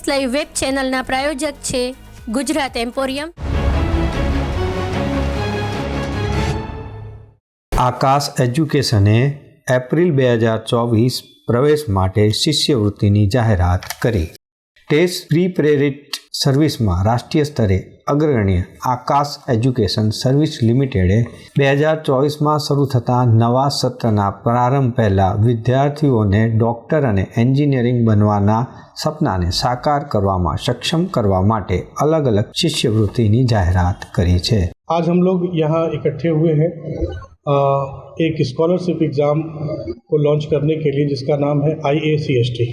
S live web ચેનલના પ્રાયોજક છે ગુજરાત એમ્પોરિયમ. આકાશ એજ્યુકેશને એપ્રિલ બે હજાર ચોવીસ પ્રવેશ માટે શિષ્યવૃત્તિની જાહેરાત કરી. ટેસ્ટ પ્રી પ્રેરિત સર્વિસમાં રાષ્ટ્રીય સ્તરે અગ્રગણ્ય આકાશ એજ્યુકેશન સર્વિસ લિમિટેડે બે હજાર ચોવીસમાં શરૂ થતા નવા સત્રના પ્રારંભ પહેલાં વિદ્યાર્થીઓને ડૉક્ટર અને એન્જિનિયરિંગ બનવાના સપનાને સાકાર કરવામાં સક્ષમ કરવા માટે અલગ અલગ શિષ્યવૃત્તિની જાહેરાત કરી છે आज हम लोग यहाँ इकट्ठे हुए हैं अ, एक स्कॉलरशिप एग्ज़ाम को लॉन्च करने के लिए जिसका नाम है आई ए सी एस टी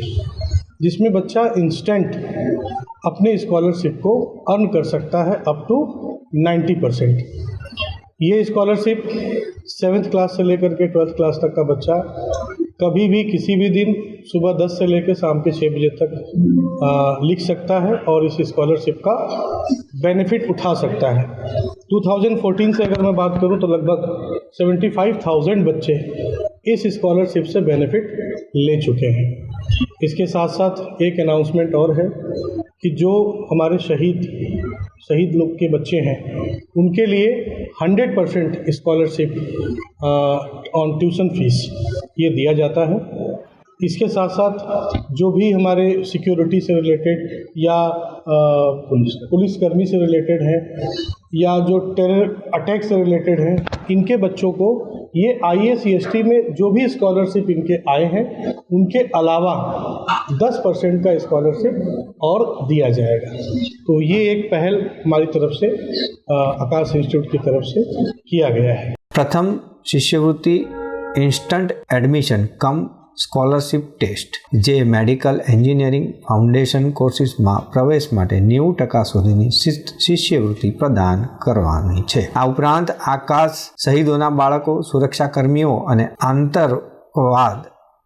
जिसमें बच्चा इंस्टेंट अपने स्कॉलरशिप को अर्न कर सकता है अप टू 90 परसेंट ये स्कॉलरशिप सेवन्थ क्लास से लेकर के ट्वेल्थ क्लास तक का बच्चा कभी भी किसी भी दिन सुबह 10 से लेकर शाम के 6 बजे तक आ, लिख सकता है और इस स्कॉलरशिप का बेनिफिट उठा सकता है। 2014 से अगर मैं बात करूँ तो लगभग 75,000 बच्चे इस स्कॉलरशिप से बेनिफिट ले चुके हैं। इसके साथ साथ एक अनाउंसमेंट और है। कि जो हमारे शहीद शहीद लोग के बच्चे हैं, उनके लिए 100 percent scholarship on tuition fees ये दिया जाता है। इसके साथ साथ जो भी हमारे सिक्योरिटी से रिलेटेड या पुलिसकर्मी से रिलेटेड हैं या जो टेरर अटैक से रिलेटेड हैं, इनके बच्चों को ये आई एस में जो भी स्कॉलरशिप इनके आए हैं, उनके अलावा 10 परसेंट का स्कॉलरशिप और दिया जाएगा। तो ये एक पहल हमारी तरफ़ से आकाश इंस्टीट्यूट की तरफ़ से किया गया है। प्रथम शिष्यवृत्ति instant admission cum scholarship test, જે મેડિકલ એન્જિનિયરિંગ ફાઉન્ડેશન કોર્સિસમાં પ્રવેશ માટે નેવું ટકા સુધીની શિષ્યવૃત્તિ પ્રદાન કરવાની છે. આ ઉપરાંત આકાશ શહીદોના બાળકો, સુરક્ષાકર્મીઓ અને આંતરવાદ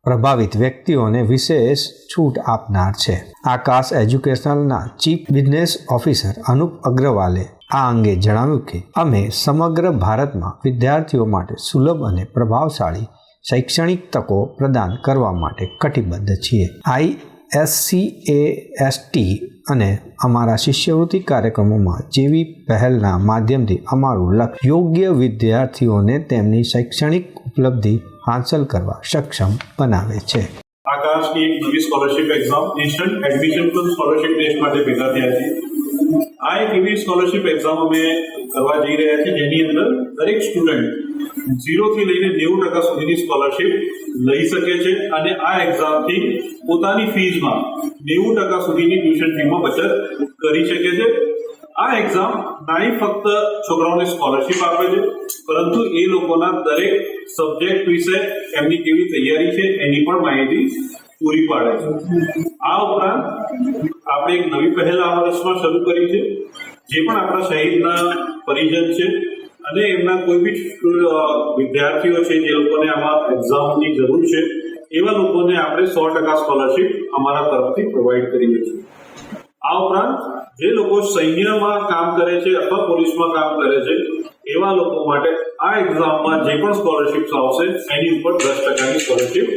પ્રભાવિત વ્યક્તિઓને વિશેષ છૂટ આપનાર છે. આકાશ એજ્યુકેશનલના ચીફ બિઝનેસ ઓફિસર અનુપ અગ્રવાલે આ અંગે જણાવ્યું કે, અમે સમગ્ર ભારતમાં વિદ્યાર્થીઓ માટે સુલભ અને પ્રભાવશાળી શૈક્ષણિક તકો પ્રદાન કરવા માટે કટિબદ્ધ છીએ. આઈ એસસી એ એસટી અને અમારા શિષ્યવૃત્તિ કાર્યક્રમોમાં જેવી પહેલના માધ્યમથી અમારું લક્ષ્ય યોગ્ય વિદ્યાર્થીઓને તેમની શૈક્ષણિક ઉપલબ્ધિ હાંસલ કરવા સક્ષમ બનાવે છે. આકાશની એક નવી scholarship exam instant admission cum scholarship test માટે ભેગા થયા છે આ એક એવી સ્કોલરશિપ એક્ઝામ અમે કરવા જઈ રહ્યા છીએ, જેની અંદર દરેક સ્ટુડન્ટ ઝીરોથી લઈને નેવું ટકા સુધીની સ્કોલરશીપ લઈ શકે છે અને આ એક્ઝામથી પોતાની ફીઝમાં નેવું ટકા સુધીની ટ્યુશન ફીમાં બચત કરી શકે છે. આ એક્ઝામ નાની ફક્ત છોકરાઓને સ્કોલરશિપ આપે છે, પરંતુ એ લોકોના દરેક સબ્જેક્ટ વિશે એમની કેવી તૈયારી છે એની પણ માહિતી પૂરી પાડે છે. આ ઉપરાંત આપણે એક નવી પહેલ આ વર્ષમાં શરૂ કરી છે, જે પણ આપણા શહીદના પરિજન છે અને એમના કોઈ બી વિદ્યાર્થીઓ છે, જે લોકોને આમાં એક્ઝામની જરૂર છે, એવા લોકોને આપણે સો ટકા સ્કોલરશીપ અમારા તરફથી પ્રોવાઈડ કરીએ છીએ. આ ઉપરાંત, જે લોકો સૈન્યમાં કામ કરે છે અથવા પોલીસમાં કામ કરે છે, એવા લોકો માટે આ એક્ઝામમાં જે પણ સ્કોલરશિપ આવશે, એની ઉપર દસ ટકાની સ્કોલરશીપ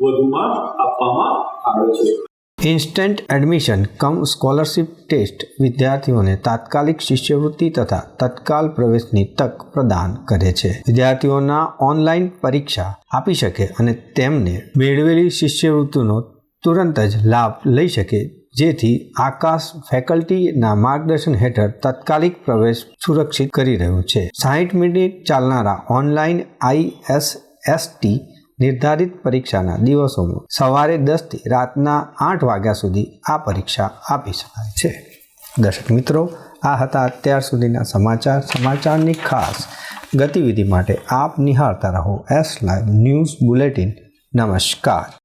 વધુમાં આપવામાં આવે છે. Instant admission cum scholarship test વિદ્યાર્થીઓને તાત્કાલિક શિષ્યવૃત્તિ તથા તત્કાલ પ્રવેશની તક પ્રદાન કરે છે. વિદ્યાર્થીઓના ઓનલાઈન પરીક્ષા આપી શકે અને તેમને મેળવેલી શિષ્યવૃત્તિનો તુરંત જ લાભ લઈ શકે, જેથી આકાશ ફેકલ્ટીના માર્ગદર્શન હેઠળ તાત્કાલિક પ્રવેશ સુરક્ષિત કરી રહ્યું છે. સાહીઠ મિનિટ ચાલનારા ઓનલાઈન આઈએસએસટી નિર્ધારિત પરીક્ષાના દિવસોમાં સવારે દસથી રાતના આઠ વાગ્યા સુધી આ પરીક્ષા આપી શકાય છે. દર્શક મિત્રો, આ હતા અત્યાર સુધીના સમાચાર. સમાચારની ખાસ ગતિવિધિ માટે આપ નિહાળતા રહો એસ લાઈવ ન્યૂઝ બુલેટિન નમસ્કાર.